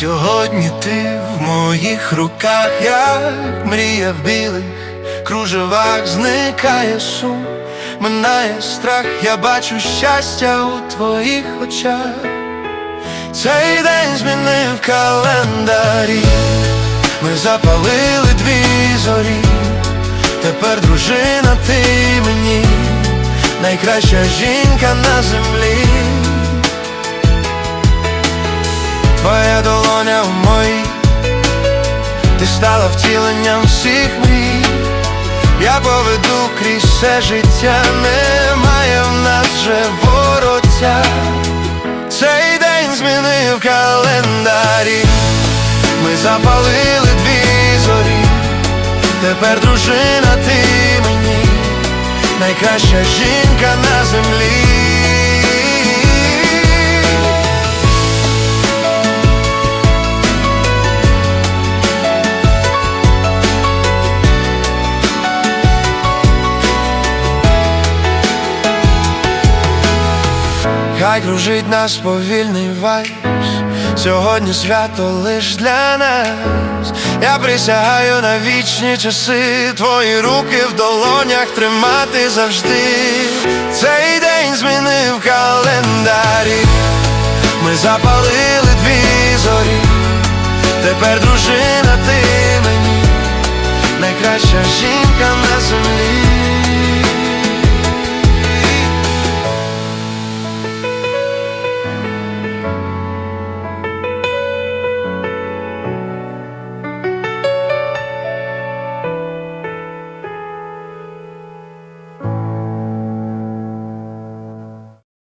Сьогодні ти в моїх руках, як мрія в білих кружевах, зникає сум, минає страх, я бачу щастя у твоїх очах. Цей день змінив календарі, ми запалили дві зорі, тепер дружина ти мені, найкраща жінка на землі. Ти стала втіленням всіх мрій. Я поведу крізь все життя, немає в нас вже вороття. Цей день змінив календарі, ми запалили дві зорі, тепер дружина ти мені, найкраща жінка на землі. Хай кружить нас повільний вайс Сьогодні свято лиш для нас. Я присягаю на вічні часи. Твої руки в долонях тримати завжди. Цей день змінив календарі. Ми запалили дві зорі. Тепер дружина